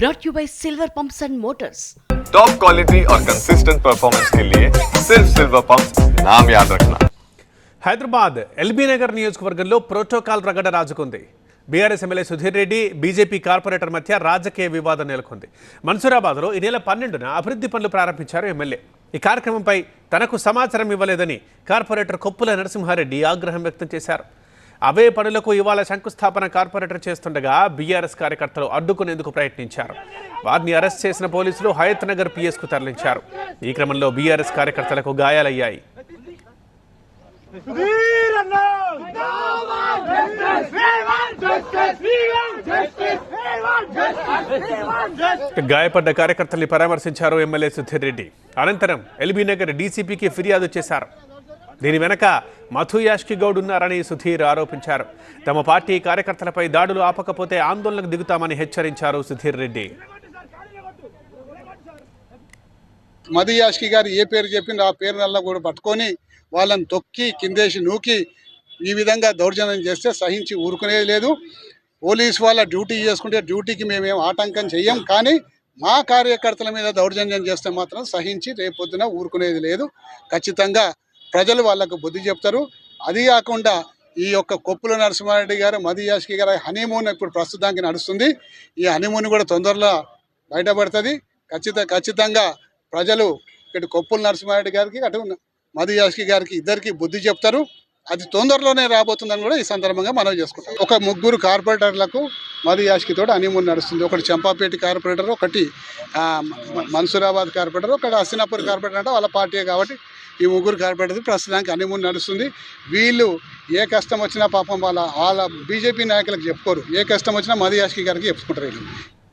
brought you by Silver Pumps and Motors. Top quality और consistent performance के लिए सिर्फ सिल्वर पंप नाम याद रखना హైదరాబాద్ ఎల్బీ నగర్ నియోజకవర్గంలో ప్రోటోకాల్ రగడ రాజుకుంది BRS MLA Sudheer Reddy BJP corporator మధ్య రాజకీయ వివాదం నెలకొంది మన్సూరాబాద్లో ఈ నెల పన్నెండున అభివృద్ధి పనులు ప్రారంభించారు ఎమ్మెల్యే ఈ కార్యక్రమంపై తనకు సమాచారం ఇవ్వలేదని కార్పొరేటర్ కొప్పుల నరసింహారెడ్డి ఆగ్రహం వ్యక్తం చేశారు అవే పనులకు ఇవాళ శంకుస్థాపన కార్పొరేటర్ చేస్తుండగా బీఆర్ఎస్ కార్యకర్తలు అడ్డుకునేందుకు ప్రయత్నించారు. వారిని అరెస్ట్ చేసిన పోలీసులు హయత్ నగర్ పిఎస్కు తరలించారు. ఈ క్రమంలో బీఆర్ఎస్ కార్యకర్తలకు గాయాలయ్యాయి. గాయపడ్డ కార్యకర్తల్ని పరామర్శించారు ఎమ్మెల్యే సుధీర్ రెడ్డి. అనంతరం ఎల్బీ నగర్ డీసీపీకి ఫిర్యాదు చేశారు. దీని వెనక మధు యాష్కి గౌడ్ ఉన్నారని సుధీర్ ఆరోపించారు. తమ పార్టీ కార్యకర్తలపై దాడులు ఆపకపోతే ఆందోళనకు దిగుతామని హెచ్చరించారు సుధీర్ రెడ్డి. మధు యాష్కి గారు ఏ పేరు చెప్పిందో ఆ పేరు నల్ల కూడా పట్టుకొని వాళ్ళని తొక్కి కిందేసి నూకి ఈ విధంగా దౌర్జన్యం చేస్తే సహించి ఊరుకునేది లేదు. పోలీస్ వాళ్ళ డ్యూటీ చేసుకుంటే డ్యూటీకి మేమేం ఆటంకం చెయ్యం కానీ మా కార్యకర్తల మీద దౌర్జన్యం చేస్తే మాత్రం సహించి రేపొద్దున ఊరుకునేది లేదు. ఖచ్చితంగా ప్రజలు వాళ్ళకు బుద్ధి చెప్తారు. అది కాకుండా ఈ యొక్క కొప్పుల నరసింహారెడ్డి గారు మది యాస్కి గారు హనీమూన్ ఇప్పుడు ప్రస్తుతానికి నడుస్తుంది. ఈ హనీమూన్ కూడా తొందరలో బయటపడుతుంది. ఖచ్చిత ఖచ్చితంగా ప్రజలు ఇటు కొప్పుల నరసింహారెడ్డి గారికి అటు మది యాష్కి గారికి ఇద్దరికి బుద్ధి చెప్తారు. అది తొందరలోనే రాబోతుందని కూడా ఈ సందర్భంగా మనం చేసుకుంటాం. ఒక ముగ్గురు కార్పొరేటర్లకు మధు యాష్కితో అనిమూన్ నడుస్తుంది. ఒకటి చంపాపేట కార్పొరేటర్ ఒకటి మన్సూరాబాద్ కార్పొరేటర్ ఒకటి హస్తినాపూర్ కార్పొరేటర్ అంటే వాళ్ళ పార్టీ కాబట్టి ఈ ముగ్గురు కార్పొరేటర్ ప్రస్తుతానికి అనిమూన్ నడుస్తుంది. వీళ్ళు ఏ కష్టం వచ్చినా పాపం వాళ్ళ వాళ్ళ బీజేపీ నాయకులకు చెప్పుకోరు. ఏ కష్టం వచ్చినా మధు యాష్కి గారికి చెప్పుకుంటారు వీళ్ళు.